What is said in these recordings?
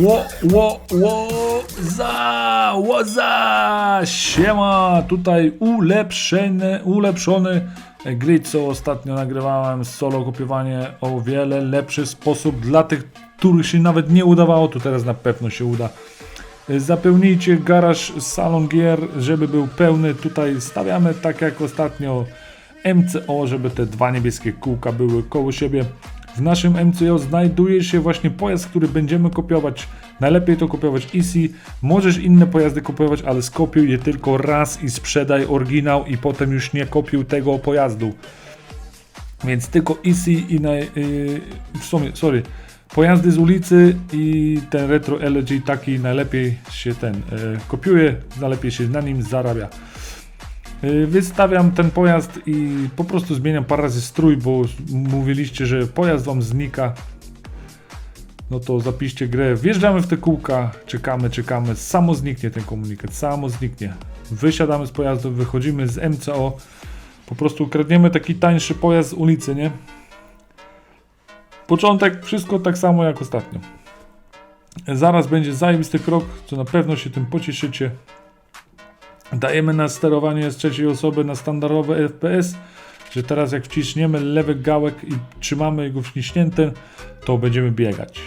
Ło, ło, ło, za, łoza, siema, tutaj ulepszony, ulepszony grid, co ostatnio nagrywałem, solo kopiowanie o wiele lepszy sposób dla tych, których się nawet nie udawało, to teraz na pewno się uda. Zapełnijcie garaż salon gier, żeby był pełny, tutaj stawiamy tak jak ostatnio MCO, żeby te dwa niebieskie kółka były koło siebie. W naszym MCO znajduje się właśnie pojazd, który będziemy kopiować. Najlepiej to kopiować EC. Możesz inne pojazdy kopiować, ale skopiuj je tylko raz i sprzedaj oryginał i potem już nie kopiuj tego pojazdu. Więc tylko EC i na, yy, w sumie, sorry, pojazdy z ulicy i ten retro LG taki najlepiej się ten yy, kopiuje, najlepiej się na nim zarabia. Yy, Wystawiam ten pojazd i po prostu zmieniam parę razy strój, bo mówiliście, że pojazd wam znika. No to zapiszcie grę. Wjeżdżamy w te kółka, czekamy, czekamy. Samo zniknie ten komunikat, samo zniknie. Wysiadamy z pojazdu, wychodzimy z MCO. Po prostu ukradniemy taki tańszy pojazd z ulicy, nie? Początek, wszystko tak samo jak ostatnio. Zaraz będzie zajebisty krok, co na pewno się tym pocieszycie. Dajemy na sterowanie z trzeciej osoby na standardowe FPS, że teraz jak wciśniemy lewy gałek i trzymamy go wciśnięty, to będziemy biegać.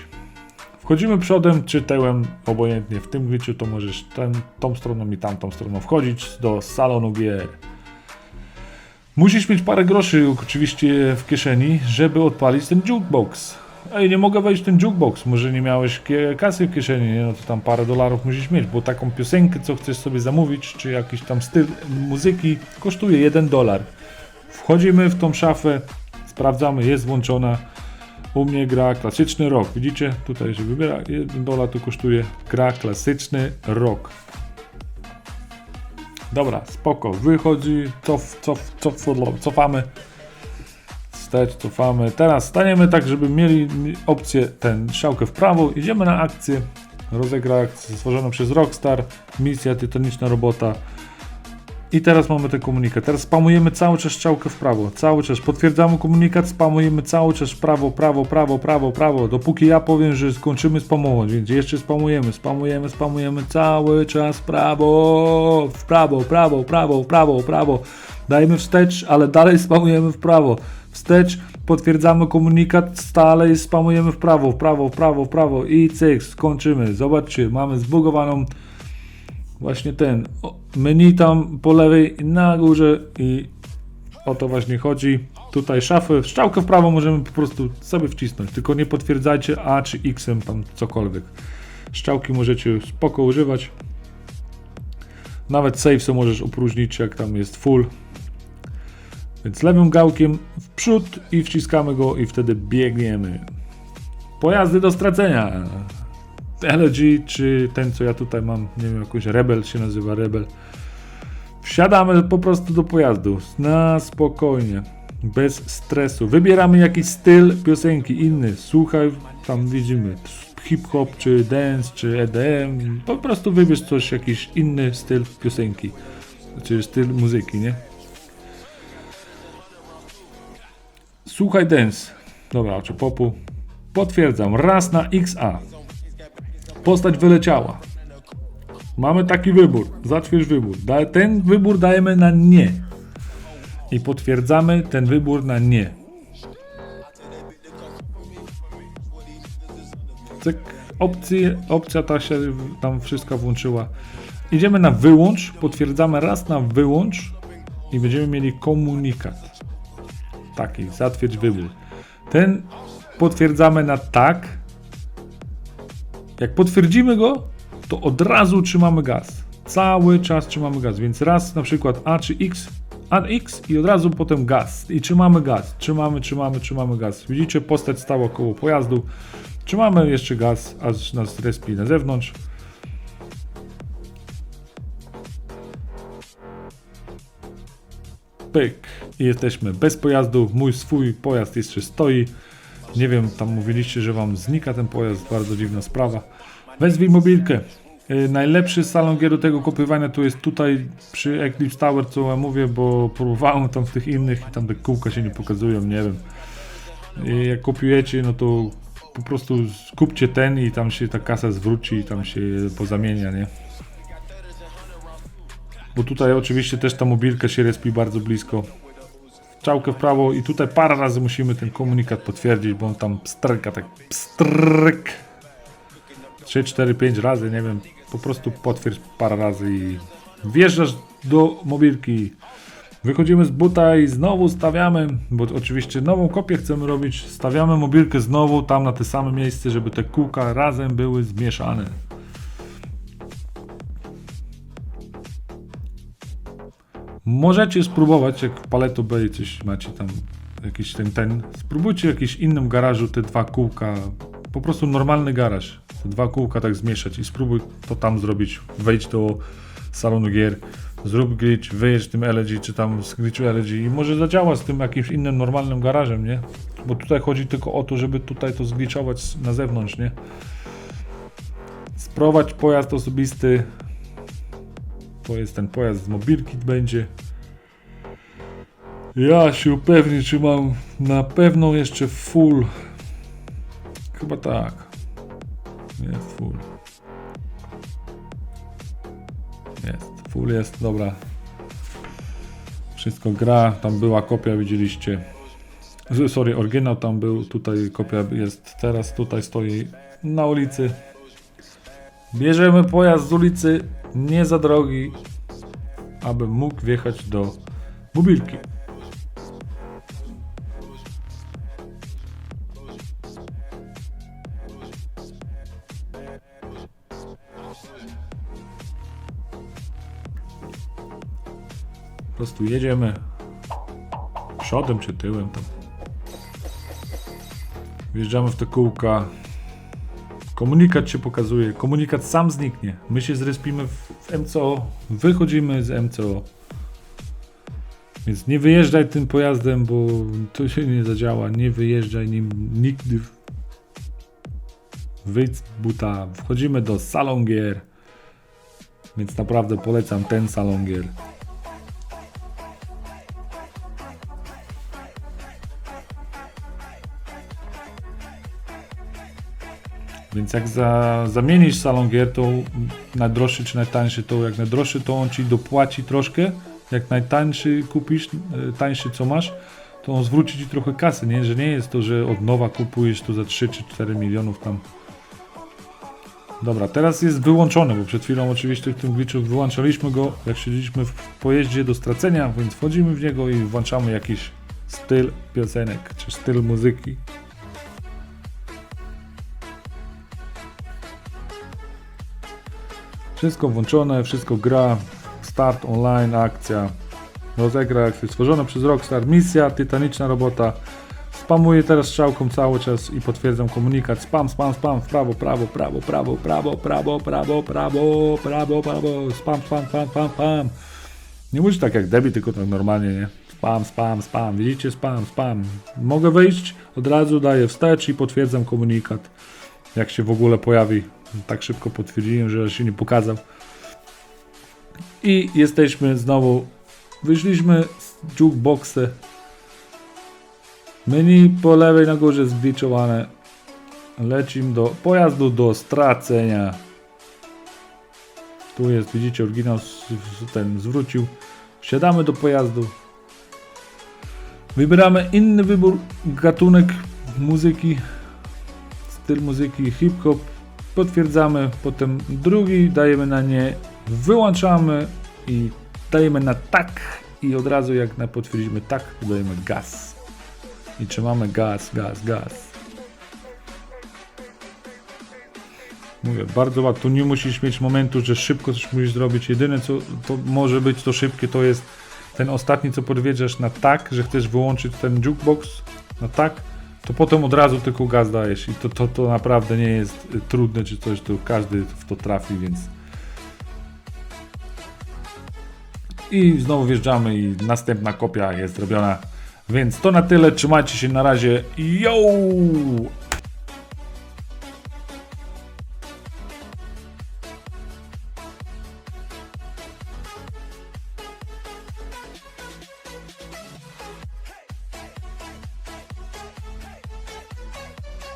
Wchodzimy przodem czy tyłem, obojętnie. W tym glitchu to możesz ten, tą stroną i tamtą stroną wchodzić do salonu gier. Musisz mieć parę groszy oczywiście w kieszeni, żeby odpalić ten jukebox. Ej, nie mogę wejść w ten jukebox, może nie miałeś kasy w kieszeni, nie? no to tam parę dolarów musisz mieć, bo taką piosenkę, co chcesz sobie zamówić, czy jakiś tam styl muzyki, kosztuje 1 dolar. Wchodzimy w tą szafę, sprawdzamy, jest włączona. U mnie gra klasyczny rock. Widzicie? Tutaj się wybiera. 1 dolar to kosztuje gra klasyczny rock. Dobra, spoko. Wychodzi, cof, cof, cof, cofamy. Wstecz, cofamy. Teraz staniemy tak, żeby mieli opcję ten strzałkę w prawo. Idziemy na akcję. Rozegra akcję stworzoną przez Rockstar. Misja, tytaniczna robota. I teraz mamy ten komunikat. Teraz spamujemy cały czas strzałkę w prawo. Cały czas potwierdzamy komunikat, spamujemy cały czas prawo, prawo, prawo, prawo, prawo. Dopóki ja powiem, że skończymy spamować, więc jeszcze spamujemy, spamujemy, spamujemy cały czas prawo, w prawo, prawo, prawo, prawo, prawo. Dajemy wstecz, ale dalej spamujemy w prawo. Wstecz, potwierdzamy komunikat, stale spamujemy w prawo, w prawo, w prawo, w prawo i cyk, skończymy. Zobaczcie, mamy zbugowaną właśnie ten menu tam po lewej na górze i o to właśnie chodzi. Tutaj szafę, strzałkę w prawo możemy po prostu sobie wcisnąć, tylko nie potwierdzajcie A czy X tam cokolwiek. Strzałki możecie spoko używać. Nawet save sobie możesz opróżnić jak tam jest full. Więc lewym gałkiem w przód i wciskamy go i wtedy biegniemy. Pojazdy do stracenia. LG, czy ten, co ja tutaj mam, nie wiem, jakoś Rebel się nazywa, Rebel. Wsiadamy po prostu do pojazdu, na spokojnie, bez stresu. Wybieramy jakiś styl piosenki inny, słuchaj, tam widzimy hip-hop, czy dance, czy EDM. Po prostu wybierz coś, jakiś inny styl piosenki, czy styl muzyki, nie? Słuchaj dance. Dobra, czy popu. Potwierdzam, raz na XA. Postać wyleciała. Mamy taki wybór. Zatwierdź wybór. Ten wybór dajemy na nie. I potwierdzamy ten wybór na nie. Cyk. Opcje, opcja ta się tam wszystko włączyła. Idziemy na wyłącz. Potwierdzamy raz na wyłącz. I będziemy mieli komunikat. Taki. Zatwierdź wybór. Ten potwierdzamy na tak. Jak potwierdzimy go, to od razu trzymamy gaz. Cały czas trzymamy gaz, więc raz na przykład A czy X, A X i od razu potem gaz. I trzymamy gaz, trzymamy, trzymamy, trzymamy gaz. Widzicie, postać stała koło pojazdu. Trzymamy jeszcze gaz, aż nas respi na zewnątrz. Pyk. I jesteśmy bez pojazdu. Mój swój pojazd jeszcze stoi. Nie wiem, tam mówiliście, że wam znika ten pojazd, bardzo dziwna sprawa. Wezwij mobilkę. Y, Najlepszy salon gier do tego kopywania to jest tutaj przy Eclipse Tower, co ja mówię, bo próbowałem tam w tych innych i tam te kółka się nie pokazują, nie wiem. I jak kopiujecie, no to po prostu kupcie ten i tam się ta kasa zwróci i tam się pozamienia, nie? Bo tutaj oczywiście też ta mobilka się respi bardzo blisko. Czałkę w prawo i tutaj parę razy musimy ten komunikat potwierdzić, bo on tam pstrka tak pstryk. 3, 4, 5 razy, nie wiem. Po prostu potwierdź parę razy i wjeżdżasz do mobilki. Wychodzimy z buta i znowu stawiamy, bo oczywiście nową kopię chcemy robić. Stawiamy mobilkę znowu tam na te same miejsce, żeby te kółka razem były zmieszane. Możecie spróbować, jak paleto B i coś macie tam, jakiś ten, ten, spróbujcie w jakimś innym garażu te dwa kółka, po prostu normalny garaż, te dwa kółka tak zmieszać i spróbuj to tam zrobić, wejdź do salonu gier, zrób glitch, wyjedź tym LG, czy tam z glitchu LG i może zadziała z tym jakimś innym normalnym garażem, nie? Bo tutaj chodzi tylko o to, żeby tutaj to zgliczować na zewnątrz, nie? Sprowadź pojazd osobisty, jest ten pojazd z mobilki będzie. Ja się upewnię, czy mam na pewno jeszcze full. Chyba tak. Jest full. Jest, full jest, dobra. Wszystko gra, tam była kopia, widzieliście. Sorry, oryginał tam był, tutaj kopia jest teraz, tutaj stoi na ulicy. Bierzemy pojazd z ulicy, nie za drogi, aby mógł wjechać do mobilki. Po prostu jedziemy przodem czy tyłem tam. Wjeżdżamy w te kółka. Komunikat się pokazuje, komunikat sam zniknie. My się zrespimy w, MCO, wychodzimy z MCO. Więc nie wyjeżdżaj tym pojazdem, bo to się nie zadziała. Nie wyjeżdżaj nim nigdy. Wyjdź z buta. Wchodzimy do salon gier. Więc naprawdę polecam ten salon gier. Więc jak za, zamienisz salon gier, to najdroższy czy najtańszy, to jak najdroższy, to on ci dopłaci troszkę. Jak najtańszy kupisz, e, tańszy co masz, to on zwróci ci trochę kasy, nie? Że nie jest to, że od nowa kupujesz to za 3 czy 4 milionów tam. Dobra, teraz jest wyłączony, bo przed chwilą oczywiście w tym glitchu wyłączaliśmy go, jak siedzieliśmy w pojeździe do stracenia, więc wchodzimy w niego i włączamy jakiś styl piosenek, czy styl muzyki. Wszystko włączone, wszystko gra. Start online, akcja. Rozegra akcja stworzona przez Rockstar. Misja, tytaniczna robota. Spamuję teraz strzałką cały czas i potwierdzam komunikat. Spam, spam, spam, w prawo, prawo, prawo, prawo, prawo, prawo, prawo, prawo, prawo, prawo, spam, spam, spam, spam, spam. Nie mówisz tak jak debi, tylko tak normalnie, nie? Spam, spam, spam. Widzicie? Spam, spam. Mogę wejść, od razu daję wstecz i potwierdzam komunikat. Jak się w ogóle pojawi. Tak szybko potwierdziłem, że się nie pokazał. I jesteśmy znowu. Wyszliśmy z jukeboxy. Menu po lewej na górze zgliczowane. Lecimy do pojazdu do stracenia. Tu jest, widzicie, oryginał ten zwrócił. Wsiadamy do pojazdu. Wybieramy inny wybór, gatunek muzyki, styl muzyki hip-hop. Potwierdzamy, potem drugi dajemy na nie, wyłączamy i dajemy na tak i od razu jak na potwierdzimy tak, dajemy gaz. I trzymamy gaz, gaz, gaz. Mówię, bardzo łatwo. Tu nie musisz mieć momentu, że szybko coś musisz zrobić. Jedyne co to może być to szybkie, to jest ten ostatni, co podwiedziesz na tak, że chcesz wyłączyć ten jukebox na tak, to potem od razu tylko gaz dajesz. I to, to, to naprawdę nie jest y, trudne czy coś, to każdy w to trafi, więc. I znowu wjeżdżamy i następna kopia jest zrobiona. Więc to na tyle, trzymajcie się na razie. Yo!